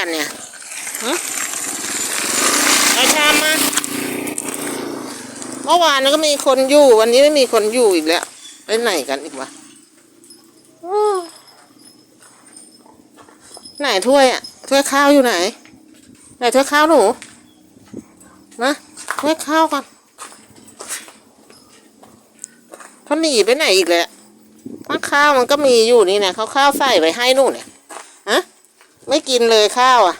กันเนี่ยฮะเอาชามมาเมื่อวานก็มีคนอยู่ วันนี้ไม่มีคนอยู่อีกแล้วไปไหนกันอีกวะไหนถ้วยอะถ้วยข้าวอยู่ไหน ไหนถ้วยข้าวหนูนะถ้วยข้าวก่อนเขาหนีไปไหนอีกแล้วข้าวมันก็มีอยู่นี่นะเขาข้าวใส่ไปให้หนูเนี่ยฮะ ไม่กินเลยข้าวอะ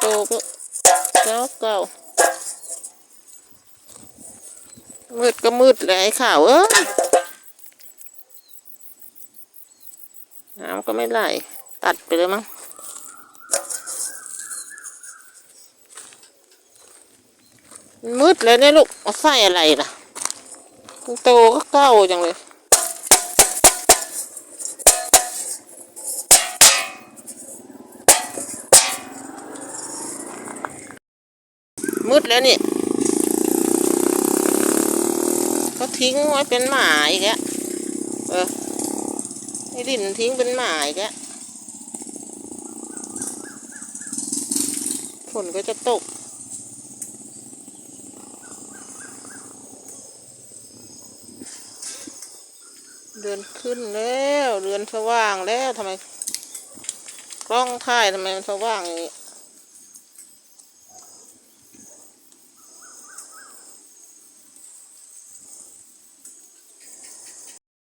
โตก็เก้าเก่ามืดก็มืดเลยข่าวเอ้ยน้ำก็ไม่ไหล ตัดไปเลยมั้ง มืดเลยเนี่ยลูกเอาใส่อะไรล่ะมันโตก็เก่าจังเลยมืดแล้วนี่ก็ทิ้งไว้เป็นหมาอีกแล้วเออไอ้ดินทิ้งเป็นหมาอีกแล้วฝนก็จะตก เดือนขึ้นแล้ว เดือนสว่างแล้วทำไมกล้องถ่ายทำไมมันสว่างอย่างนี้